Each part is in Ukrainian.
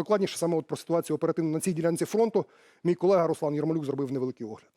докладніше саме от про ситуацію оперативно на цій ділянці фронту, мій колега Руслан Єрмолюк зробив невеликий огляд.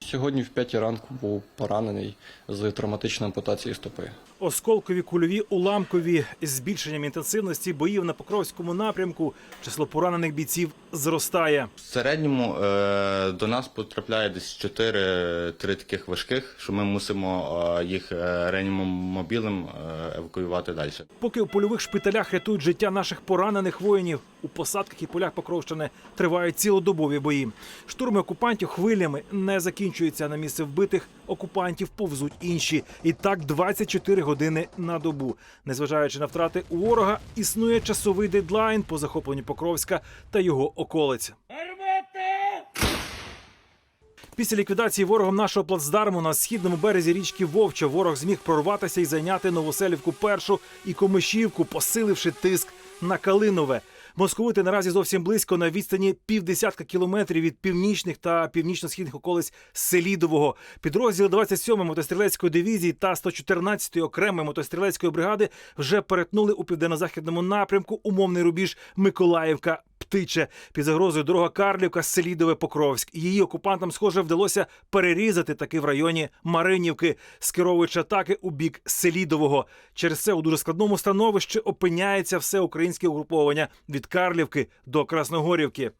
Сьогодні в 5 ранку був поранений з травматичною ампутацією стопи. Осколкові, кульові, уламкові з збільшенням інтенсивності боїв на Покровському напрямку число поранених бійців зростає. В середньому е, до нас потрапляє десь 4-3 таких важких, що ми мусимо е, їх е, реанімобілем е, евакуювати далі. Поки у польових шпиталях рятують життя наших поранених воїнів, у посадках і полях Покровщини тривають цілодобові бої. Штурми окупантів хвилями не закінчуються. На місце вбитих окупантів повзуть інші. І так 24 години на добу. Незважаючи на втрати у ворога, існує часовий дедлайн по захопленню Покровська та його околиць. Після ліквідації ворогом нашого плацдарму на східному березі річки Вовча ворог зміг прорватися і зайняти Новоселівку першу і Комишівку, посиливши тиск на Калинове. Московити наразі зовсім близько на відстані півдесятка кілометрів від північних та північно-східних околиць Селідового. Підрозділи 27-ї мотострілецької дивізії та 114-ї окремої мотострілецької бригади вже перетнули у південно-західному напрямку умовний рубіж Миколаївка. Птиче під загрозою дорога Карлівка, Селідове, Покровськ. Її окупантам, схоже, вдалося перерізати таки в районі Маринівки, скеровуючи атаки у бік Селідового. Через це у дуже складному становищі опиняється все українське угруповання від Карлівки до Красногорівки.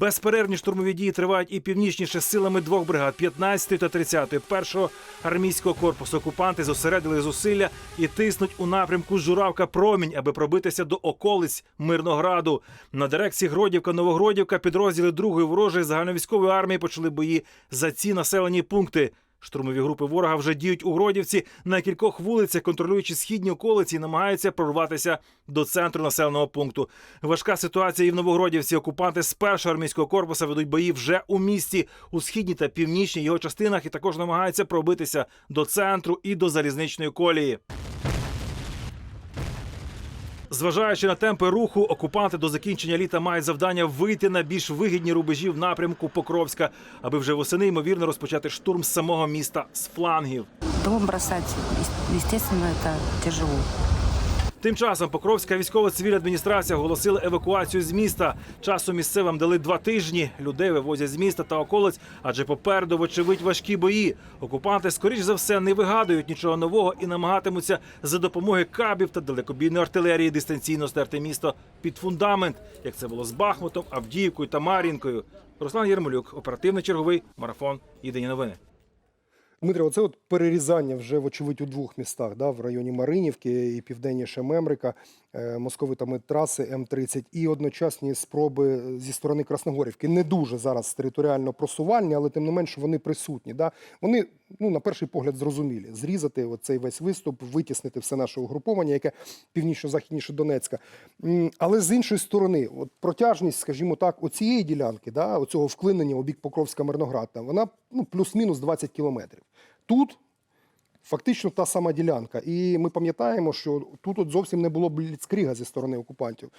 Безперервні штурмові дії тривають і північніше силами двох бригад 15 та 30 першого армійського корпусу. Окупанти зосередили зусилля і тиснуть у напрямку Журавка Промінь, аби пробитися до околиць Мирнограду. На дирекції Гродівка Новогродівка підрозділи другої ворожої загальновійськової армії почали бої за ці населені пункти. Штурмові групи ворога вже діють у Гродівці на кількох вулицях, контролюючи східні околиці, і намагаються прорватися до центру населеного пункту. Важка ситуація і в Новогродівці. Окупанти з першого армійського корпуса ведуть бої вже у місті у східній та північній його частинах, і також намагаються пробитися до центру і до залізничної колії. Зважаючи на темпи руху, окупанти до закінчення літа мають завдання вийти на більш вигідні рубежі в напрямку Покровська, аби вже восени ймовірно розпочати штурм самого міста з флангів. Дом бросати, звісно, це тяжело. Тим часом Покровська військова цивільна адміністрація оголосила евакуацію з міста. Часу місцевим дали два тижні. Людей вивозять з міста та околиць, адже попереду, вочевидь, важкі бої. Окупанти, скоріш за все, не вигадують нічого нового і намагатимуться за допомогою кабів та далекобійної артилерії дистанційно стерти місто під фундамент, як це було з Бахмутом, Авдіївкою та Мар'їнкою. Руслан Єрмолюк, оперативний черговий марафон. Єдині новини. Дмитре, оце от перерізання вже, вочевидь, у двох містах, да, в районі Маринівки і південніше Мемрика, московитами траси М-30 і одночасні спроби зі сторони Красногорівки. Не дуже зараз територіально просувальні, але тим не менше вони присутні. Да? Вони, ну, на перший погляд, зрозумілі. Зрізати цей весь виступ, витіснити все наше угруповання, яке північно-західніше Донецька. Але з іншої сторони, от протяжність, скажімо так, оцієї ділянки, да, оцього вклинення у бік Покровська Мирнограда, вона ну, плюс-мінус 20 кілометрів. Тут фактично та сама ділянка. І ми пам'ятаємо, що тут от зовсім не було бліцкріга зі сторони окупантів.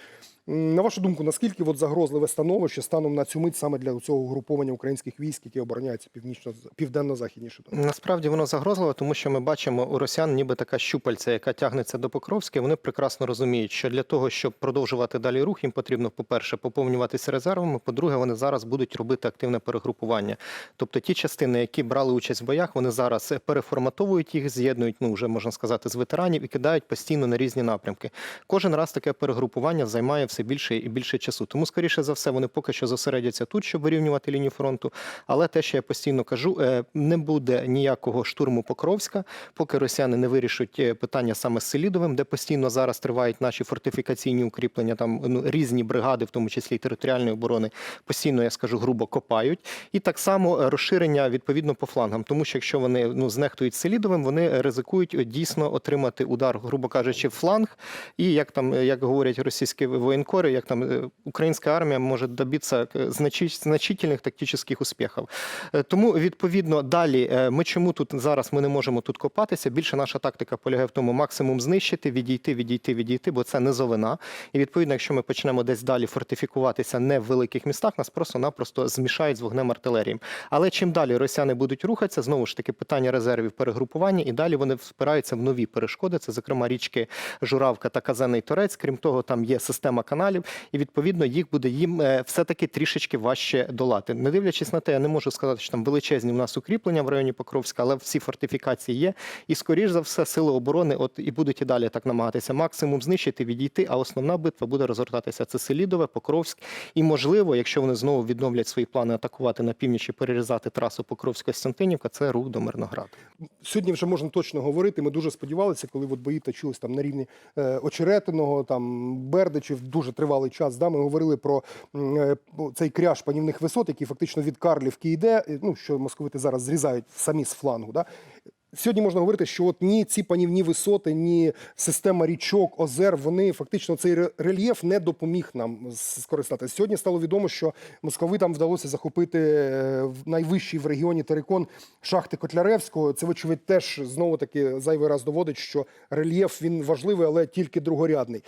На вашу думку, наскільки от загрозливе становище станом на цю мить саме для цього угруповання українських військ, які обороняються північно південно-західніше? Насправді воно загрозливо, тому що ми бачимо у росіян ніби така щупальця, яка тягнеться до Покровська. Вони прекрасно розуміють, що для того, щоб продовжувати далі рух, їм потрібно, по-перше, поповнюватися резервами. По-друге, вони зараз будуть робити активне перегрупування. Тобто ті частини, які брали участь в боях, вони зараз переформатовують їх, з'єднують, ну вже можна сказати, з ветеранів і кидають постійно на різні напрямки. Кожен раз таке перегрупування займає все більше і більше часу. Тому, скоріше за все, вони поки що зосередяться тут, щоб вирівнювати лінію фронту. Але те, що я постійно кажу, е, не буде ніякого штурму Покровська, поки росіяни не вирішать е, питання саме з Селідовим, де постійно зараз тривають наші фортифікаційні укріплення. Там ну, різні бригади, в тому числі і територіальної оборони, постійно я скажу грубо копають. І так само е, розширення відповідно по флангам, тому що якщо вони ну знехтують Селідовим, вони ризикують е, дійсно отримати удар, грубо кажучи, в фланг. І як там е, як говорять російські воєнкори, як там е, українська армія може добитися значительних тактичних успіхів. Тому відповідно далі ми чому тут зараз ми не можемо тут копатися. Більше наша тактика полягає в тому максимум знищити, відійти, відійти, відійти, бо це низовина. І відповідно, якщо ми почнемо десь далі фортифікуватися не в великих містах, нас просто-напросто змішають з вогнем артилерії. Але чим далі росіяни будуть рухатися, знову ж таки питання резервів перегрупування. Перерізання, і далі вони впираються в нові перешкоди. Це, зокрема, річки Журавка та Казаний Торець. Крім того, там є система каналів, і відповідно їх буде їм е, все-таки трішечки важче долати. Не дивлячись на те, я не можу сказати, що там величезні в нас укріплення в районі Покровська, але всі фортифікації є. І скоріш за все, сили оборони, от і будуть і далі так намагатися максимум знищити, відійти. А основна битва буде розгортатися. Це Селідове, Покровськ. І можливо, якщо вони знову відновлять свої плани атакувати на північ і перерізати трасу Покровськ-Костянтинівка, це рух до Мирнограду. Сьогодні вже можна точно говорити. Ми дуже сподівалися, коли от бої точились там на рівні е, Очеретиного, там Бердичів, дуже тривалий час. Да, ми говорили про е, цей кряж панівних висот, який фактично від Карлівки йде. Ну що московити зараз зрізають самі з флангу. Да. Сьогодні можна говорити, що от ні ці панівні висоти, ні система річок, озер, вони фактично цей рельєф не допоміг нам скористатися. Сьогодні стало відомо, що московитам вдалося захопити е, найвищий в регіоні терикон шахти Котляревського. Це, вочевидь, теж знову таки зайвий раз доводить, що рельєф він важливий, але тільки другорядний.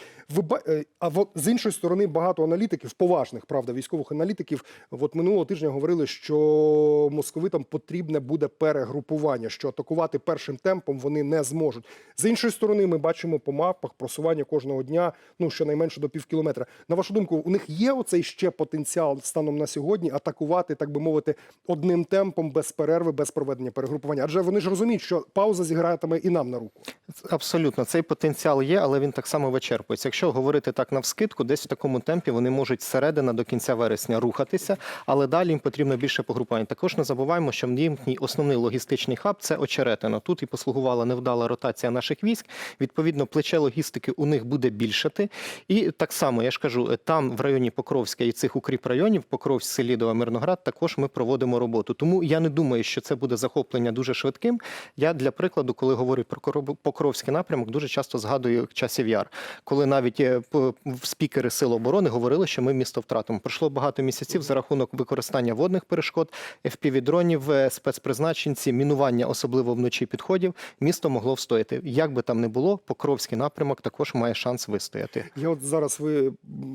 Е, а з іншої сторони багато аналітиків, поважних правда, військових аналітиків, от минулого тижня говорили, що московитам потрібне буде перегрупування, що атакувати першим темпом вони не зможуть. З іншої сторони, ми бачимо по мапах просування кожного дня, ну щонайменше до пів кілометра. На вашу думку, у них є оцей ще потенціал станом на сьогодні атакувати, так би мовити, одним темпом без перерви, без проведення перегрупування? Адже вони ж розуміють, що пауза зігратиме і нам на руку. Абсолютно, цей потенціал є, але він так само вичерпується. Якщо говорити так навскидку, десь в такому темпі вони можуть зсередина до кінця вересня рухатися, але далі їм потрібно більше погрупувань. Також не забуваємо, що їхній основний логістичний хаб це очеретина. Тут і послугувала невдала ротація наших військ. Відповідно, плече логістики у них буде більшати. І так само я ж кажу, там в районі Покровська і цих укріп районів, Покровськ, Селідова, Мирноград, також ми проводимо роботу. Тому я не думаю, що це буде захоплення дуже швидким. Я для прикладу, коли говорю про Покровський напрямок, дуже часто згадую часів яр, коли навіть е, спікери Сил оборони говорили, що ми місто втратимо. Пройшло багато місяців за рахунок використання водних перешкод, FPV-дронів, е, спецпризначенці, мінування, особливо вночі підходів. Місто могло встояти. Як би там не було, Покровський напрямок також має шанс вистояти. Я от зараз ви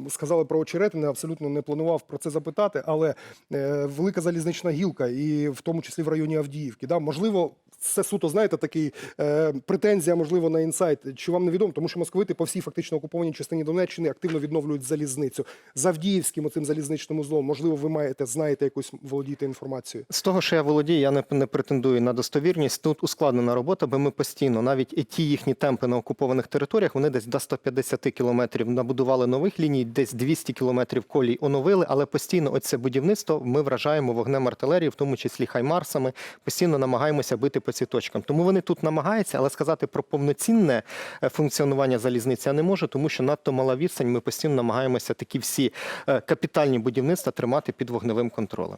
сказали про очеретини, абсолютно не планував про це запитати, але е, велика залізнична гілка, і в тому числі в районі Авдіївки. Да? Можливо, це суто, знаєте, такий е, претензія, можливо, на інсайт. Чи вам невідомо? Тому що московити по всій фактично окупованій частині Донеччини активно відновлюють залізницю. За Авдіївським оцим залізничним узлом, можливо, ви маєте, знаєте якусь володієте інформацією. З того, що я володію, я не, не претендую на достовірність. Тут ускладнена робота, бо ми постійно, навіть і ті їхні темпи на окупованих територіях, вони десь до 150 кілометрів набудували нових ліній, десь 200 кілометрів колій оновили, але постійно оце будівництво ми вражаємо вогнем артилерії, в тому числі хаймарсами. Постійно намагаємося бити по цим точкам. Тому вони тут намагаються, але сказати про повноцінне е, функціонування залізниці я не можу, тому що надто мала відстань. Ми постійно намагаємося такі всі е, капітальні будівництва тримати під вогневим контролем.